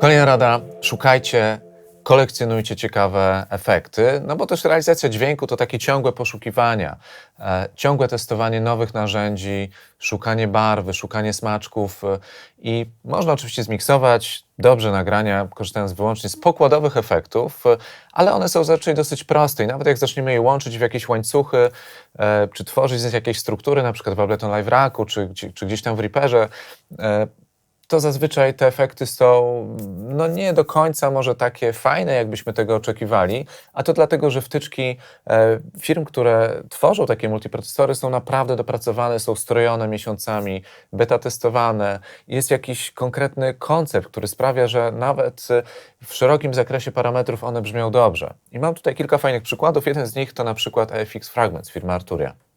Kolejna rada, szukajcie, kolekcjonujcie ciekawe efekty, no bo też realizacja dźwięku to takie ciągłe poszukiwania, e, ciągłe testowanie nowych narzędzi, szukanie barwy, szukanie smaczków e, i można oczywiście zmiksować dobrze nagrania, korzystając wyłącznie z pokładowych efektów, e, ale one są zazwyczaj dosyć proste i nawet jak zaczniemy je łączyć w jakieś łańcuchy, e, czy tworzyć z jakiejś struktury, na przykład w Ableton Live Racku, czy, gdzie- czy gdzieś tam w Reaperze, e, to zazwyczaj te efekty są no nie do końca może takie fajne, jakbyśmy tego oczekiwali, a to dlatego, że wtyczki e, firm, które tworzą takie multiprocesory są naprawdę dopracowane, są strojone miesiącami, beta testowane. Jest jakiś konkretny koncept, który sprawia, że nawet e, w szerokim zakresie parametrów one brzmią dobrze. I mam tutaj kilka fajnych przykładów. Jeden z nich to na przykład FX Fragments firmy Arturia.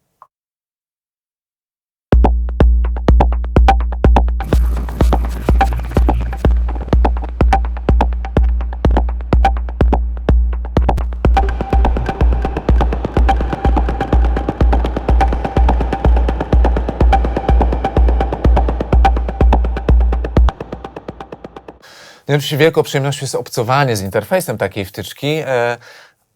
No, oczywiście wielką przyjemnością jest obcowanie z interfejsem takiej wtyczki, e,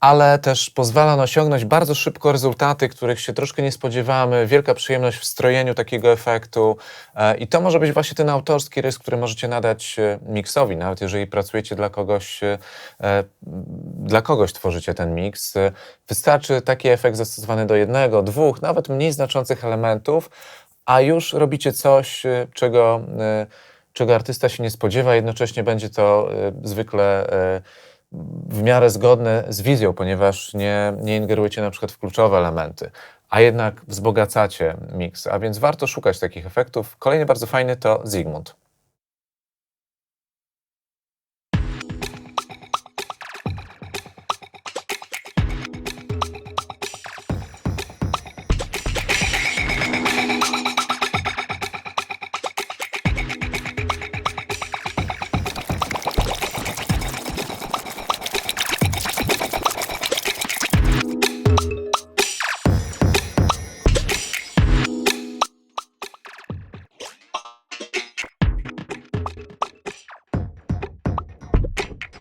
ale też pozwala on osiągnąć bardzo szybko rezultaty, których się troszkę nie spodziewamy. Wielka przyjemność w strojeniu takiego efektu. E, I to może być właśnie ten autorski rys, który możecie nadać e, miksowi, nawet jeżeli pracujecie dla kogoś, dla kogoś tworzycie ten miks. Wystarczy taki efekt zastosowany do jednego, dwóch, nawet mniej znaczących elementów, a już robicie coś, czego, czego artysta się nie spodziewa, jednocześnie będzie to e, zwykle e, w miarę zgodne z wizją, ponieważ nie, nie ingerujecie na przykład w kluczowe elementy, a jednak wzbogacacie miks, a więc warto szukać takich efektów. Kolejny bardzo fajny to Zigmund.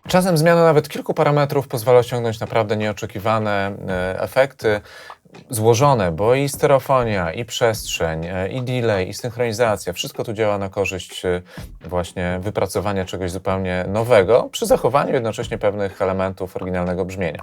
Czasem zmiana nawet kilku parametrów pozwala osiągnąć naprawdę nieoczekiwane e, efekty złożone, bo i stereofonia, i przestrzeń, e, i delay, i synchronizacja, wszystko tu działa na korzyść e, właśnie wypracowania czegoś zupełnie nowego, przy zachowaniu jednocześnie pewnych elementów oryginalnego brzmienia.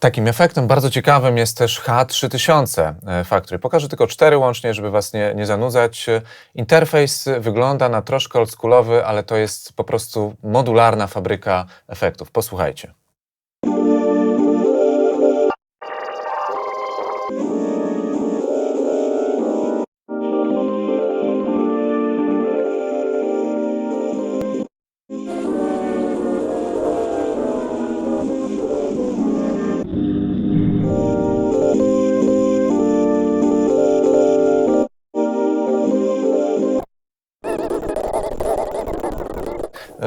Takim efektem bardzo ciekawym jest też H3000 e, Factory. Pokażę tylko cztery łącznie, żeby Was nie, nie zanudzać. Interfejs wygląda na troszkę oldschoolowy, ale to jest po prostu modularna fabryka efektów. Posłuchajcie.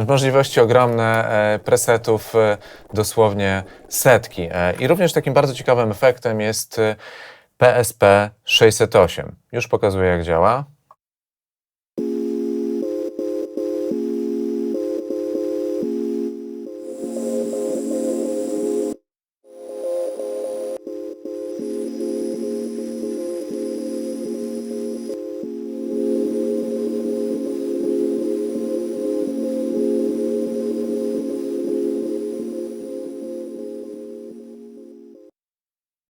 Możliwości ogromne e, presetów, e, dosłownie setki. E, I również takim bardzo ciekawym efektem jest PSP 608. Już pokazuję, jak działa.